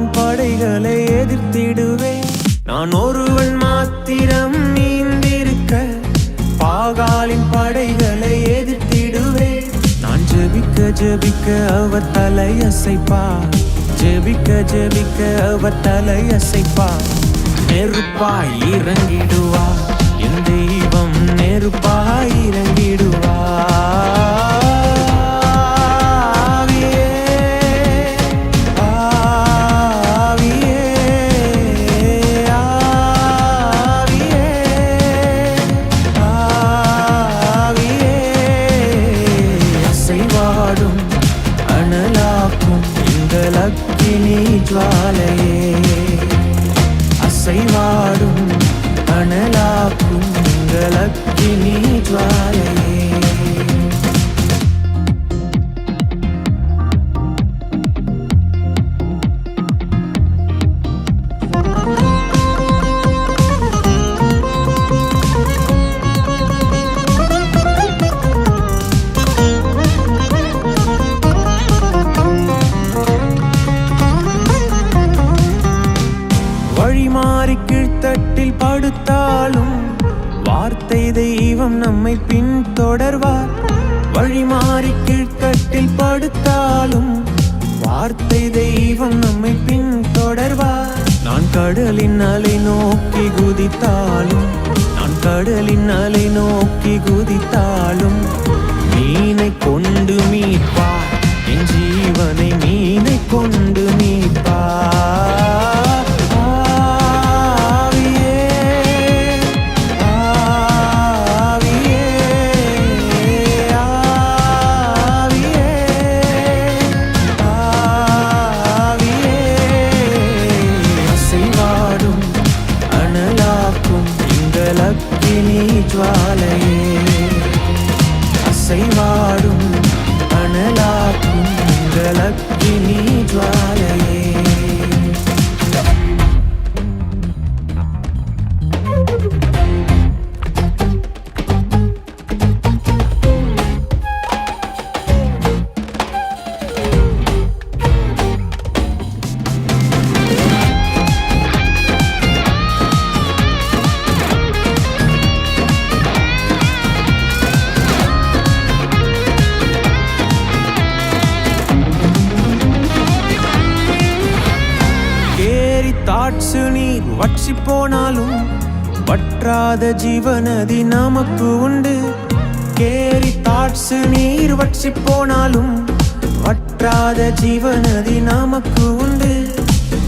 பாகாலின் படைகளை எதிர்த்திடுவேன். நான் ஒருவன் மாத்திரம் நீந்திருக்க பாகாலின் படைகளை எதிர்த்திடுவேன். நான் ஜெபிக்க ஜெபிக்க அவர் தலை அசைப்பா ஜெபிக்க ஜெபிக்க அவர் தலை அசைப்பா நெருப்பாய் இறங்கிடுவா என் தெய்வம் நெருப்பாய் இறங்கிடுவா படுத்தாலும் வார்த்தை தெய்வம் நம்மை பின் பின்தொடர்வார். நான் கடலின் அலை நோக்கி குதித்தாலும் நான் கடலின் அலை நோக்கி குதித்தாலும் வற்றி போனாலும் வற்றாத ஜீவனதி நமக்கு உண்டு. கேரி தாட்ஸ் நீர் வற்றி போனாலும் வற்றாத ஜீவனதி நமக்கு உண்டு.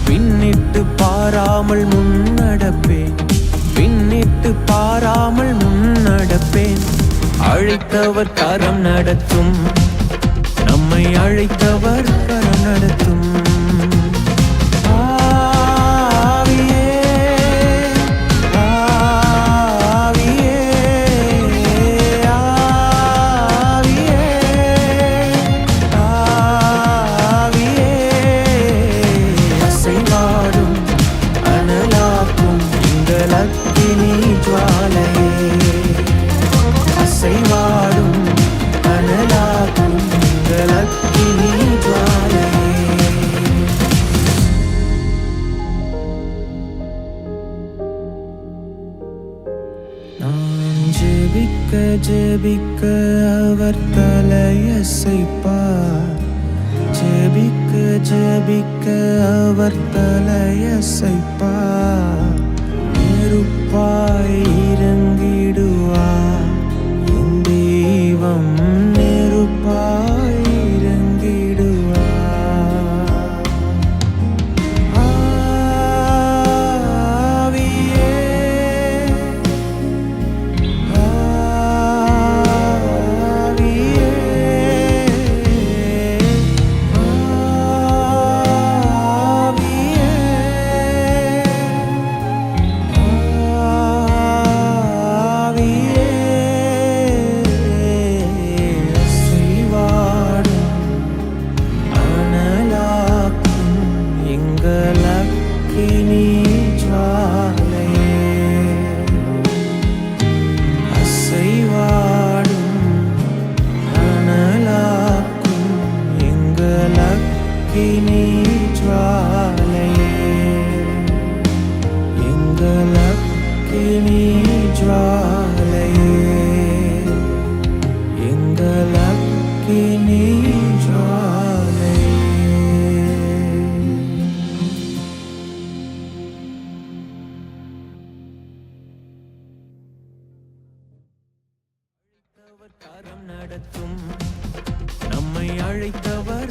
பின்னிட்டு பாராமல் முன்னடப்பேன் பின்னிட்டு பாராமல் முன்னடப்பேன் அழைத்தவர் கரம் நடத்தும். நம்மை அழைத்தவர் கரம் நடத்தும். ஜெபிக்க ஜெபிக்க அவர் தலையசைப்பார் ஜெபிக்க ஜெபிக்க அவர் தலையசைப்பார் இருப்பாய் நடத்தும். நம்மை அழைத்தவர்